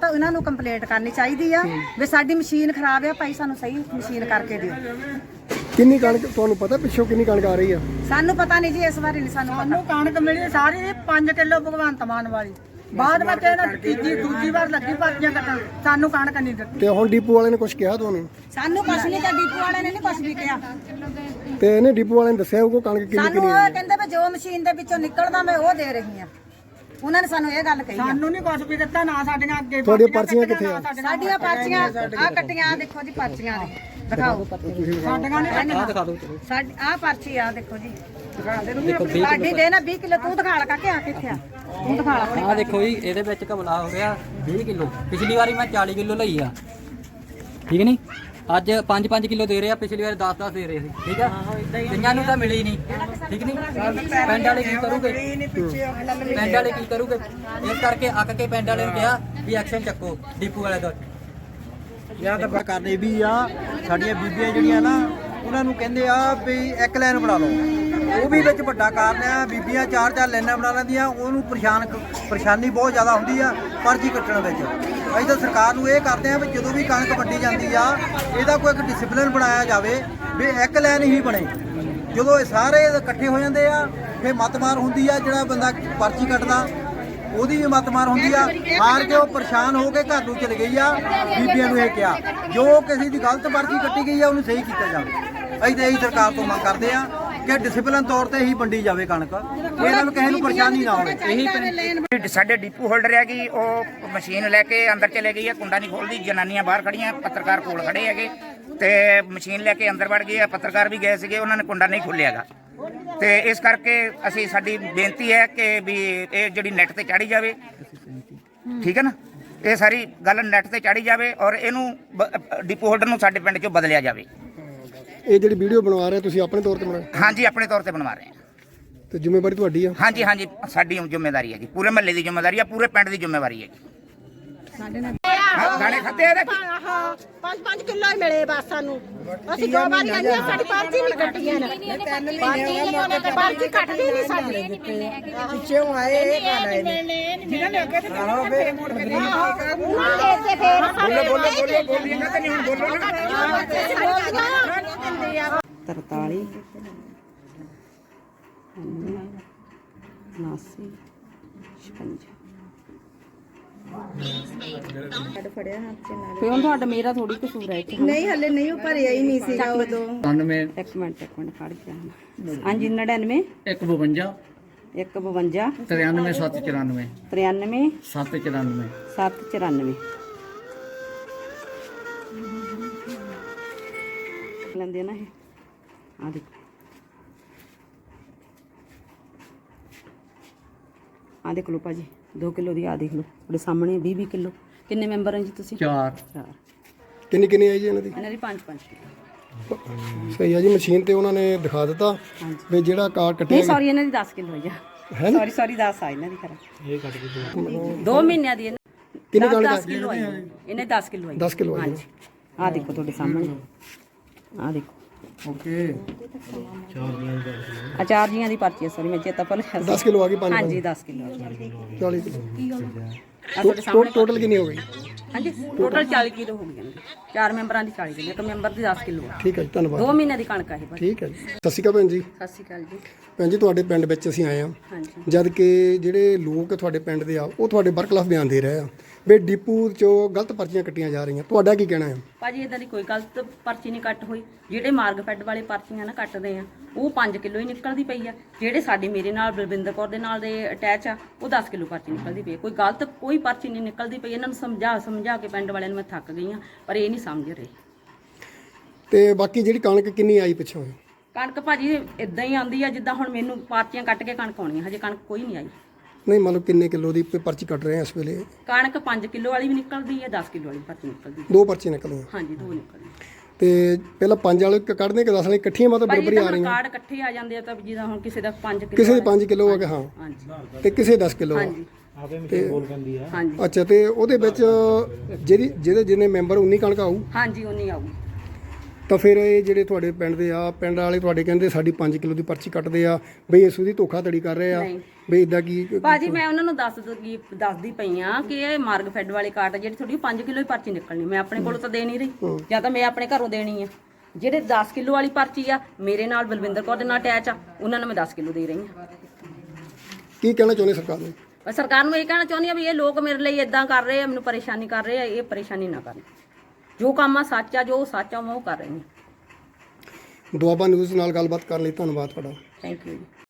Complaint ਕਰਨੀ ਚਾਹੀਦੀ ਆ ਵੀ ਸਾਡੀ ਮਸ਼ੀਨ ਖਰਾਬ ਆ ਭਾਈ ਸਾਨੂੰ ਸਹੀ ਮਸ਼ੀਨ ਕਰਕੇ ਦਿਓ। ਕਿੰਨੀ ਕਣਕ ਤੁਹਾਨੂੰ ਪਤਾ ਪਿੱਛੋਂ ਕਿੰਨੀ ਕਣਕ ਆ ਰਹੀ ਆ? ਸਾਨੂੰ ਪਤਾ ਨਹੀਂ ਜੀ ਇਸ ਬਾਰੇ ਨਹੀਂ ਸਾਨੂੰ ਪਤਾ। ਸਾਨੂੰ ਕਣਕ ਮਿਲੀ ਸਾਰੀ 5 ਕਿਲੋ ਭਗਵੰਤ ਮਾਨ ਵਾਲੀ। ਬਾਅਦ ਵਿੱਚ ਇਹਨਾਂ ਤੀਜੀ ਦੂਜੀ ਵਾਰ ਲੱਗੀ ਪਾਤੀਆਂ ਕੱਟਣ। ਸਾਨੂੰ ਕਣਕ ਨਹੀਂ ਦਿੱਤੀ। ਤੇ ਹੁਣ ਡਿਪੂ ਵਾਲੇ ਨੇ ਕੁਝ ਕਿਹਾ ਤੁਹਾਨੂੰ? ਸਾਨੂੰ ਕੁਛ ਨਹੀਂ ਕਿਹਾ ਡੀਪੂ ਵਾਲੇ ਨੇ ਨਹੀਂ ਕੁਛ ਵੀ ਕਿਹਾ। ਤੇ ਇਹਨੇ ਡਿਪੂ ਵਾਲੇ ਨੇ ਦੱਸਿਆ ਉਹ ਕਣਕ ਕਿੰਨੀ ਸਾਨੂੰ ਕਿੰਨੀ ਉਹ ਕਹਿੰਦੇ ਵੀ ਜੋ ਮਸ਼ੀਨ ਦੇ ਵਿੱਚੋਂ ਨਿਕਲਦਾ ਮੈਂ ਉਹ ਦੇ ਰਹੀ ਆ। ਉਹਨਾਂ ਨੇ ਸਾਨੂੰ ਇਹ ਗੱਲ ਕਹੀ ਆ। ਸਾਨੂੰ ਨਹੀਂ ਕੁਛ ਵੀ ਦਿੱਤਾ ਨਾ ਸਾਡੀਆਂ ਅੱਗੇ ਤੁਹਾਡੀਆਂ ਪਰਚੀਆਂ ਕੱਟੀਆਂ, ਕਿੱਥੇ ਆ? ਸਾਡੀਆਂ ਪਰਚੀਆਂ ਆ ਕੱਟੀਆਂ ਆਹ ਦੇਖੋ ਜੀ ਪਰਚੀਆਂ ਨੇ। ਦਿਖਾਓ। ਸਾਡੀਆਂ ਨਹੀਂ ਆ ਦਿਖਾ ਦਿਓ ਸਾਡੀ ਆ ਪਰਚੀ ਆ ਦੇਖੋ ਜੀ। ਸਾਡੀ ਦੇ ਨਾ 20 ਕਿਲੋ ਤੂੰ ਦਿਖਾ ਲ ਕਾਕੇ ਆ ਕਿੱਥੇ ਆ? ਤੂੰ ਦਿਖਾ ਲ ਆਪਣੇ ਆ ਦੇਖੋ ਜੀ ਇਹਦੇ ਵਿੱਚ ਘਬਲਾ ਹੋ ਗਿਆ 20 ਕਿਲੋ। ਪਿਛਲੀ ਵਾਰੀ ਮੈਂ 40 ਕਿਲੋ ਲਈ ਆ। ਠੀਕ ਨਹੀਂ ਅੱਜ 5-5 ਕਿਲੋ ਦੇ ਰਹੇ ਆ ਪਿਛਲੀ ਵਾਰ 10-10 ਦੇ ਰਹੇ ਸੀ ਠੀਕ ਆ? ਕਈਆਂ ਨੂੰ ਤਾਂ ਮਿਲੀ ਨਹੀਂ ਠੀਕ ਨਹੀਂ? ਪਿੰਡ ਵਾਲੇ ਕੀ ਕਰੂਗੇ? ਪਿੰਡ ਵਾਲੇ ਕੀ ਕਰੂਗੇ? ਇਸ ਕਰਕੇ ਅੱਕ ਕੇ ਪਿੰਡ ਵਾਲੇ ਨੂੰ ਕਿਹਾ ਵੀ ਐਕਸ਼ਨ ਚੱਕੋ ਡਿਪੂ ਵਾਲੇ ਦਾ। ਜਾਂ ਤਾਂ ਕਰਦੇ ਵੀ ਆ ਸਾਡੀਆਂ ਬੀਬੀਆਂ ਜਿਹੜੀਆਂ ਨਾ ਉਹਨਾਂ ਨੂੰ ਕਹਿੰਦੇ ਆ ਵੀ ਇੱਕ ਲਾਈਨ ਬਣਾ ਲਓ। ਉਹ ਵੀ ਵਿੱਚ ਵੱਡਾ ਕਾਰਨ ਆ ਬੀਬੀਆਂ ਚਾਰ ਚਾਰ ਲਾਈਨਾਂ ਬਣਾ ਲੈਂਦੀਆਂ ਉਹਨੂੰ ਪਰੇਸ਼ਾਨ ਪਰੇਸ਼ਾਨੀ ਬਹੁਤ ਜ਼ਿਆਦਾ ਹੁੰਦੀ ਆ ਪਰਚੀ ਕੱਟਣ ਵਿੱਚ। ਅਸੀਂ ਤਾਂ ਸਰਕਾਰ ਨੂੰ ਇਹ ਕਰਦੇ ਆ ਵੀ ਜਦੋਂ ਵੀ ਕਣਕ ਵੱਢੀ ਜਾਂਦੀ ਆ, ਇਹਦਾ ਕੋਈ ਇੱਕ ਡਿਸਪਲਿਨ ਬਣਾਇਆ ਜਾਵੇ ਵੀ ਇੱਕ ਲਾਈਨ ਹੀ ਬਣੇ। ਜਦੋਂ ਇਹ ਸਾਰੇ ਇਕੱਠੇ ਹੋ ਜਾਂਦੇ ਆ, ਫਿਰ ਮਤਮਾਰ ਹੁੰਦੀ ਆ ਜਿਹੜਾ ਬੰਦਾ ਪਰਚੀ ਕੱਟਦਾ, ਉਹਦੀ ਵੀ ਮਤ ਮਾਰ ਹੁੰਦੀ ਆ। ਹਾਰ ਕੇ ਉਹ ਪਰੇਸ਼ਾਨ ਹੋ ਕੇ ਘਰ ਨੂੰ ਚਲੇ ਗਈ ਆ, ਬੀਬੀਆਂ ਨੂੰ ਇਹ ਕਿਹਾ। ਜੋ ਕਿਸੇ ਦੀ ਗਲਤ ਪਰਚੀ ਕੱਟੀ ਗਈ ਆ, ਉਹਨੂੰ ਸਹੀ ਕੀਤਾ ਜਾਵੇ। ਅਸੀਂ ਤਾਂ ਇਹੀ ਸਰਕਾਰ ਤੋਂ ਮੰਗ ਕਰਦੇ ਆ ਕਿ ਡਿਸਪਲਿਨ ਤੌਰ ਤੇ ਹੀ ਵੰਡੀ ਜਾਵੇ ਕਣਕ। ਇਹਨਾਂ ਨੂੰ ਕਿਸੇ ਨੂੰ ਪਰੇਸ਼ਾਨੀ ਨਾ ਹੋਵੇ। ਇਹੀ ਸਾਡੇ ਡਿਪੂ ਹੋਲਡਰ ਹੈਗੀ ਉਹ ਮਸ਼ੀਨ ਲੈ ਕੇ ਅੰਦਰ ਚਲੇ ਗਈ ਹੈ ਕੁੰਡਾ ਨਹੀਂ ਖੋਲਦੀ ਜਨਾਨੀਆਂ ਬਾਹਰ ਖੜੀਆਂ ਪੱਤਰਕਾਰ ਕੋਲ ਖੜੇ ਹੈਗੇ। ਤੇ ਮਸ਼ੀਨ ਲੈ ਕੇ ਅੰਦਰ ਵੜ ਗਈ ਹੈ ਪੱਤਰਕਾਰ ਵੀ ਗਏ ਸੀਗੇ ਉਹਨਾਂ ਨੇ ਕੁੰਡਾ ਨਹੀਂ ਖੋਲਿਆਗਾ ਤੇ ਇਸ ਕਰਕੇ ਅਸੀਂ ਸਾਡੀ ਬੇਨਤੀ ਹੈ ਕਿ ਵੀ ਇਹ ਜਿਹੜੀ ਨੈਟ ਤੇ ਚਾੜੀ ਜਾਵੇ। ਠੀਕ ਹੈ ਨਾ? ਇਹ ਸਾਰੀ ਗੱਲ ਨੈਟ ਤੇ ਚਾੜੀ ਜਾਵੇ ਔਰ ਇਹਨੂੰ ਡਿਪੂ ਹੋਲਡਰ ਨੂੰ ਸਾਡੇ ਪਿੰਡ ਚੋਂ ਬਦਲਿਆ ਜਾਵੇ। ਇਹ ਜਿਹੜੀ ਵੀਡੀਓ ਬਣਵਾ ਰਹੇ ਤੁਸੀਂ ਆਪਣੇ ਤੌਰ ਤੇ ਬਣਾ ਹਾਂਜੀ ਆਪਣੇ ਤੌਰ ਤੇ ਬਣਵਾ ਰਹੇ ਹਾਂ। ਤੇ ਜ਼ਿੰਮੇਵਾਰੀ ਤੁਹਾਡੀ ਆ? ਹਾਂਜੀ ਹਾਂਜੀ ਸਾਡੀ ਜ਼ਿੰਮੇਵਾਰੀ ਹੈ ਜੀ ਪੂਰੇ ਮਹੱਲੇ ਦੀ ਜ਼ਿੰਮੇਵਾਰੀ ਹੈ ਪੂਰੇ ਪਿੰਡ ਦੀ ਜ਼ਿੰਮੇਵਾਰੀ ਹੈ ਜੀ ਹਾਂ, ਦਾਣੇ ਖਾਤੇ ਇਹਦੇ ਹਾਂ ਪੰਜ ਪੰਜ ਕਿਲੋ ਹੀ ਮਿਲੇ ਬਸ ਸਾਨੂੰ। ਅਸੀਂ ਦੋ ਵਾਰੀ ਆਈਆਂ ਸਾਡੀ ਪਰਚੀ ਨਹੀਂ ਕੱਟੀਆਂ ਨੇ। ਪਰਚੀ ਪਰਚੀ ਕੱਟਦੀ ਨਹੀਂ ਸਾਡੀ। ਪਿੱਛੇੋਂ ਆਏ ਇਹ ਗੱਲ ਆਏ ਨੇ ਨੇ ਆਹੋ ਉਹਨਾਂ ਦੇ ਤੇ ਫੇਰ ਬੋਲੋ ਬੋਲੋ ਬੋਲੋ ਬੋਲੀਏ ਤਾਂ ਨਹੀਂ ਹੁਣ ਬੋਲੋ ਨਾ। 43 ਨਾਸੀ 56 ਫੜਿਆ ਹੱਥ ਨਾਲ ਤੁਹਾਡਾ ਮੇਰਾ ਥੋੜੀ ਕਸੂਰ ਹੈ ਇੱਥੇ। ਨਹੀਂ ਹਲੇ ਨਹੀਂ ਉਹ ਭਰਿਆ ਹੀ ਨਹੀਂ ਸੀਗਾ ਉਦੋਂ। 99 ਇੱਕ ਮਿੰਟ ਇੱਕ ਮਿੰਟ ਖੜ ਜਾ ਹਾਂਜੀ 99 152 152 93 794 93 794 794 ਲੈਂਦੇ ਨਾ ਇਹ। ਆ ਦੇਖੋ ਆ ਦੇਖ ਲਓ ਭਾਜੀ 2 ਕਿਲੋ ਦੀ ਆ ਦੇਖ ਲਓ ਤੁਹਾਡੇ ਸਾਹਮਣੇ 20 20 ਕਿਲੋ। ਕਿੰਨੇ ਮੈਂਬਰ ਹੋ ਜੀ ਤੁਸੀਂ? 4 ਚਾਰ। ਕਿੰਨੀ ਕਿੰਨੀ ਆਈ ਜੀ ਇਹਨਾਂ ਦੀ? ਇਹਨਾਂ ਦੀ 5 5 ਕਿਲੋ। ਸਹੀ ਆ ਜੀ ਮਸ਼ੀਨ ਤੇ ਉਹਨਾਂ ਨੇ ਦਿਖਾ ਦਿੱਤਾ ਵੀ ਜਿਹੜਾ ਕਾਰ ਕੱਟਿਆ ਨਹੀਂ ਸੌਰੀ ਇਹਨਾਂ ਦੀ 10 ਕਿਲੋ ਹੈ ਹੈ ਸੌਰੀ ਸੌਰੀ 10 ਆ ਇਹਨਾਂ ਦੀ ਖਰਾ। ਇਹ ਕੱਟ ਕੇ 2 ਮਹੀਨਿਆਂ ਦੀ ਇਹਨਾਂ ਕਿੰਨੀ ਦਸ- ਕਣਕ ਦਸ ਕਿਲੋ ਆਈ। ਇਹਨੇ 10 ਕਿਲੋ ਆਈ। 10 ਕਿਲੋ ਆਈ। ਹਾਂਜੀ। ਆ ਦੇਖੋ ਤੁਹਾਡੇ ਸਾਹਮਣੇ। ਆ ਦੇਖੋ। ਓਕੇ। ਆ ਚਾਰ ਜੀਆਂ ਦੀ ਪਰਚੀ ਹੈ ਸੌਰੀ ਮੈਂ ਚੇਤਾ ਭੁੱਲ ਗਿਆ। ਸੀ। 10 ਕਿਲੋ ਆ ਗਈ 5 ਹਾਂਜੀ 10 ਕਿਲੋ 40 ਕਿਲੋ ਆ ਤੁਹਾਡੇ ਸਾਹਮਣੇ ਟੋਟਲ ਕਿੰਨੀ ਹੋ ਗਈ? ਹਾਂਜੀ ਟੋਟਲ 40 ਕਿਲੋ ਹੋ ਗਏ ਨੇ। ਚਾਰ ਮੈਂਬਰਾਂ ਦੀ 40 ਕਿਲੋ ਇੱਕ ਮੈਂਬਰ ਦੀ 10 ਕਿਲੋ ਆ। ਠੀਕ ਹੈ ਜੀ ਧੰਨਵਾਦ। 2 ਮਹੀਨਿਆਂ ਦੀ ਕਣਕ ਆ ਇਹ ਭਾਜੀ ਠੀਕ ਹੈ ਜੀ। ਸਤਿ ਸ਼੍ਰੀ ਅਕਾਲ ਭੈਣ ਜੀ। ਸਤਿ ਸ਼੍ਰੀ ਅਕਾਲ ਜੀ। ਭੈਣ ਜੀ ਤੁਹਾਡੇ ਪਿੰਡ ਵਿੱਚ ਅਸੀਂ ਆਏ ਹਾਂਜੀ। ਜਦ ਕਿ ਜਿਹੜੇ ਲੋਕ ਤੁਹਾਡੇ ਪਿੰਡ ਦੇ ਆ ਉਹ ਤੁਹਾਡੇ ਬਰਖਲਾਫ ਬਿਆਨ ਦੇ ਰਹੇ ਆ। ਵੀ ਡਿਪੂ ਚੋਂ ਗਲਤ ਪਰਚੀਆਂ ਕੱਟੀਆਂ ਜਾ ਰਹੀਆਂ। ਤੁਹਾਡਾ ਕੀ ਕਹਿਣਾ ਹੈ? ਭਾਜੀ ਇਦਾਂ ਦੀ ਕੋਈ ਗਲਤ ਪਰਚੀ ਨਹੀਂ ਕੱਟ ਹੋਈ। ਜਿਹੜੇ ਮਾਰਗ ਫੈਡ ਵਾਲੇ ਪਰਚੀਆਂ ਨਾ ਕੱਟਦੇ ਆ ਉਹ 5 ਕਿਲੋ ਹੀ ਨਿਕਲਦੀ ਪਈ ਆ। ਜਿਹੜੇ ਸਾਡੇ ਮੇਰੇ ਨਾਲ ਬਲਵਿੰਦਰ ਕੌਰ ਦੇ ਨਾਲ ਦੇ ਅਟੈਚ ਆ ਉਹ 10 ਕਿਲੋ ਪਰਚੀ ਨਿਕਲਦੀ ਪਈ ਆ। ਕੋਈ ਗਲਤ ਕੋਈ ਪਰਚੀ ਨਹੀਂ ਨਿਕਲਦੀ ਪਈ। ਇਹਨਾਂ ਨੂੰ ਸਮਝਾ ਸਮਝਾ ਕੇ ਪਿੰਡ ਵਾਲਿਆਂ ਨੂੰ ਮੈਂ ਥੱਕ ਗਈ ਆ ਪਰ ਇਹ ਨਹੀਂ ਸਮਝ ਰਹੇ। ਤੇ ਬਾਕੀ ਜਿਹੜੀ ਕਣਕ ਕਿੰਨੀ ਆਈ ਪਿੱਛੋਂ? ਕਣਕ ਭਾਜੀ ਇਦਾਂ ਹੀ ਆਉਂਦੀ ਆ ਜਿੱਦਾਂ ਹੁਣ ਮੈਨੂੰ ਪਰਚੀਆਂ ਕੱਟ ਕੇ ਕਣਕ ਆਉਣੀ ਆ। ਹਜੇ ਕਣਕ ਕੋਈ ਨਹੀਂ ਆਈ। ਨਹੀਂ ਮਤਲਬ ਕਿੰਨੇ ਕਿਲੋ ਦੀ ਪਰਚੀ ਕੱਟ ਰਹੇ ਆ ਇਸ ਵੇਲੇ? ਕਣਕ 5 ਕਿਲੋ ਵਾਲੀ ਵੀ ਨਿਕਲਦੀ ਆ 10 ਕਿਲੋ ਵਾਲੀ ਪਰਚੀ ਨਿਕਲਦੀ ਆ। ਦੋ ਪਰਚੀ ਨਿਕਲੀਆਂ? ਹਾਂਜੀ ਦੋ ਨਿਕਲਦੀ ਤੇ ਪਹਿਲਾਂ ਪੰਜ ਵਾਲੇ ਕ- ਕੱਢਦੇ ਕਿ 10 ਵਾਲੇ? ਇਕੱਠੀਆਂ ਮਤਲਬ ਭਾਜੀ ਬਰਾਬਰੀ ਆ ਰਹੀਆਂ? ਕਾਰਡ ਇਕੱਠੇ ਆ ਜਾਂਦੇ ਆ ਤਾਂ ਜਿਹਦਾ ਹੁਣ ਕਿਸੇ ਦਾ 5 ਕਿਲੋ ਕਿਸੇ ਦੇ 5 ਕਿਲੋ ਆ ਹਾਂ। ਹਾਂਜੀ। ਤੇ ਕਿਸੇ 10 ਕਿਲੋ ਆ। ਹਾਂਜੀ। ਹਾਂਜੀ। ਅੱਛਾ ਤੇ ਉਹਦੇ ਵਿੱਚ ਜਿਹੜੀ ਜਿਹਦੇ ਜਿੰਨੇ ਮੈਂਬਰ 19 ਕਣਕ ਆਊ? ਹਾਂਜੀ ਉਨੀ ਆਊਗੀ। ਤਾਂ ਫਿਰ ਇਹ ਜਿਹੜੇ ਤੁਹਾਡੇ ਪਿੰਡ ਦੇ ਆ ਪਿੰਡ ਵਾਲੇ ਤੁਹਾਡੇ ਕਹਿੰਦੇ ਸਾਡੀ 5 ਕਿਲੋ ਦੀ ਪਰਚੀ ਕੱਟਦੇ ਆ ਬਈ ਇਸ ਦੀ ਧੋਖਾਧੜੀ ਕਰ ਰਹੇ ਆ ਨਹੀਂ। ਬਈ ਇਦਾਂ ਕੀ ਬਾਜੀ ਮੈਂ ਉਹਨਾਂ ਨੂੰ ਦੱਸ ਦੂਗੀ ਦੱਸਦੀ ਪਈ ਆ ਕਿ ਇਹ ਮਾਰਗ ਫੈਡ ਵਾਲੇ ਕਾਰਡ ਆ, ਜਿਹੜੀ ਤੁਹਾਡੀ 5 ਕਿਲੋ ਹੀ ਪਰਚੀ ਨਿਕਲਣੀ। ਮੈਂ ਆਪਣੇ ਕੋਲੋਂ ਤਾਂ ਦੇ ਨਹੀਂ ਰਹੀ। ਜਾਂ ਤਾਂ ਮੈਂ ਆਪਣੇ ਘਰੋਂ ਦੇਣੀ ਆ। ਜਿਹੜੇ 10 ਕਿਲੋ ਵਾਲੀ ਪਰਚੀ ਆ ਮੇਰੇ ਨਾਲ ਬਲਵਿੰਦਰ ਕੌਰ ਦੇ ਨਾਲ ਅਟੈਚ ਆ ਉਹਨਾਂ ਨੂੰ ਮੈਂ 10 ਕਿਲੋ ਦੇ ਰਹੀ ਆ। ਕੀ ਕਹਿਣਾ ਚਾਹੁੰਦੇ ਸਰਕਾਰ ਨੂੰ? ਮੈਂ ਸਰਕਾਰ ਨੂੰ ਇਹ ਕਹਿਣਾ ਚਾਹੁੰਦੀ ਆ ਵੀ ਇਹ ਲੋਕ ਮੇਰੇ ਲਈ ਇਦਾਂ ਕਰ ਰਹੇ ਆ ਮੈਨੂੰ ਪਰੇਸ਼ਾਨੀ ਕਰ ਰਹੇ ਆ ਇਹ ਪਰੇਸ਼ਾਨੀ ਨਾ ਕਰਨ। ਜੋ ਕੰਮ ਆ ਸੱਚ ਆ ਜੋ ਸੱਚ ਆ ਮੈਂ ਉਹ ਕਰ ਰਹੀ ਹਾਂ ਦੁਆਬਾ ਨਿਊਜ਼ ਨਾਲ ਗੱਲਬਾਤ ਕਰਨ ਲਈ ਧੰਨਵਾਦ ਤੁਹਾਡਾ। ਥੈਂਕ ਯੂ ਜੀ